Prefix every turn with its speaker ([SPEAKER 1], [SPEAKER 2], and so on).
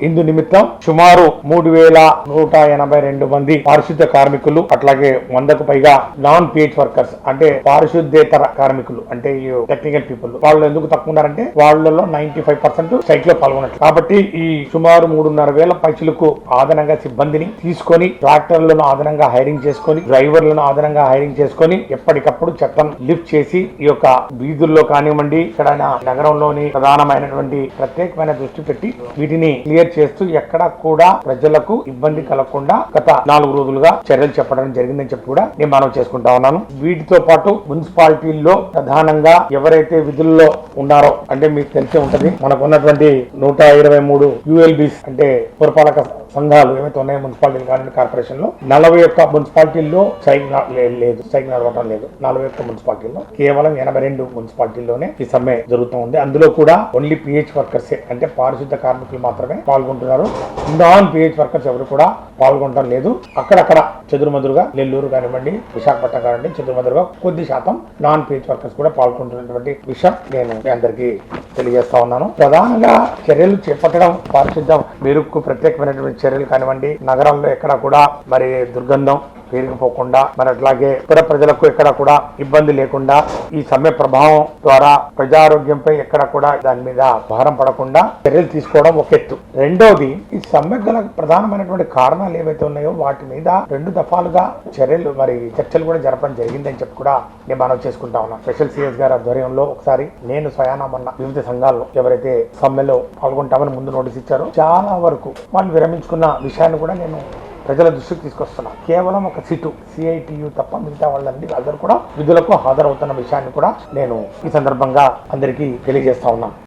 [SPEAKER 1] ఇందు నిమిత్తం సుమారు మూడు వేల నూట ఎనభై రెండు మంది పారిశుద్ధ కార్మికులు అట్లాగే వందకు పైగా నాన్ పిహెచ్ వర్కర్స్ అంటే పారిశుద్ధేతర కార్మికులు అంటే టెక్నికల్ పీపుల్ వాళ్ళు ఎందుకు తక్కువ ఉన్నారంటే వాళ్ళలో నైన్టీ ఫైవ్ పర్సెంట్ స్ట్రైక్లో పాల్గొన్నట్లు. కాబట్టి ఈ సుమారు మూడున్నర వేల పైచులకు ఆదనంగా సిబ్బందిని తీసుకొని ట్రాక్టర్లను ఆదనంగా హైరింగ్ చేసుకొని డ్రైవర్లను ఆదనంగా హైరింగ్ చేసుకొని ఎప్పటికప్పుడు చట్టం లిఫ్ట్ చేసి ఈ యొక్క వీధుల్లో కానివ్వండి ఇక్కడ నగరంలోని ప్రధానమైనటువంటి ప్రత్యేకమైన దృష్టి పెట్టి వీటిని క్లియర్ చేస్తూ ఎక్కడ కూడా ప్రజలకు ఇబ్బంది కలగకుండా గత నాలుగు రోజులుగా చర్యలు చెప్పడం జరిగిందని చెప్పి కూడా నేను మనవి చేసుకుంటా ఉన్నాను. వీటితో పాటు మున్సిపాలిటీల్లో ప్రధానంగా ఎవరైతే విధుల్లో ఉన్నారో అంటే మీకు తెలిసే ఉంటది మనకున్నటువంటి నూట ఇరవై మూడు యుఎల్బిస్ అంటే పురపాలక సంఘాలు ఏవైతే ఉన్నాయో మున్సిపాలిటీలు కానీ కార్పొరేషన్లో నలభై ఒక్క మున్సిపాలిటీల్లో సైన్ లేదు సైన్ నడవటం లేదు. నలభై ఒక్క మున్సిపాలిటీల్లో. కేవలం ఎనభై రెండు మున్సిపాలిటీల్లోనే ఈ సమ్మె జరుగుతూ ఉంది. అందులో కూడా ఓన్లీ పిహెచ్ వర్కర్స్ అంటే పారిశుద్ధ కార్మికులు మాత్రమే పాల్గొంటున్నారు. నాన్ పిహెచ్ వర్కర్స్ ఎవరు కూడా పాల్గొనడం లేదు. అక్కడక్కడ చెదురుమదురుగా నెల్లూరు కానివ్వండి విశాఖపట్నం కానివ్వండి చెదురుమదురుగా కొద్ది శాతం నాన్ పిహెచ్ వర్కర్స్ కూడా పాల్గొంటున్నటువంటి విషయం నేను అందరికీ తెలియజేస్తా ఉన్నాను. ప్రధానంగా చర్యలు చేపట్టడం పారిశుద్ధ మెరుగ్కు ప్రత్యేకమైనటువంటి చర్యలు కానివ్వండి. నగరంలో ఎక్కడ కూడా మరి దుర్గంధం పేరుకుపోకుండా మరి అట్లాగే ఇతర ప్రజలకు ఎక్కడ కూడా ఇబ్బంది లేకుండా ఈ సమ్మె ప్రభావం ద్వారా ప్రజారోగ్యంపై ఎక్కడ కూడా దాని మీద భారం పడకుండా చర్యలు తీసుకోవడం ఒక ఎత్తు. రెండోది ఈ సమ్మె గల ప్రధానమైనటువంటి కారణాలు ఏవైతే ఉన్నాయో వాటి మీద రెండు దఫాలుగా చర్యలు మరి చర్చలు కూడా జరపడం జరిగిందని చెప్పి కూడా నేను మనం చేసుకుంటా ఉన్నాను స్పెషల్ సిఎస్ గారి ఆధ్వర్యంలో ఒకసారి నేను స్వయానా మొన్న వివిధ సంఘాల్లో ఎవరైతే సమ్మెలో పాల్గొంటామని ముందు నోటీస్ ఇచ్చారో చాలా వరకు వాళ్ళు విరమించుకున్న విషయాన్ని కూడా నేను ప్రజల దృష్టికి తీసుకొస్తున్నా. కేవలం ఒక సిటు సిఐటియు తప్ప మిగతా వాళ్ళందరూ అందరూ కూడా విధులకు హాజరవుతున్న విషయాన్ని కూడా నేను ఈ సందర్భంగా అందరికీ తెలియజేస్తా ఉన్నాను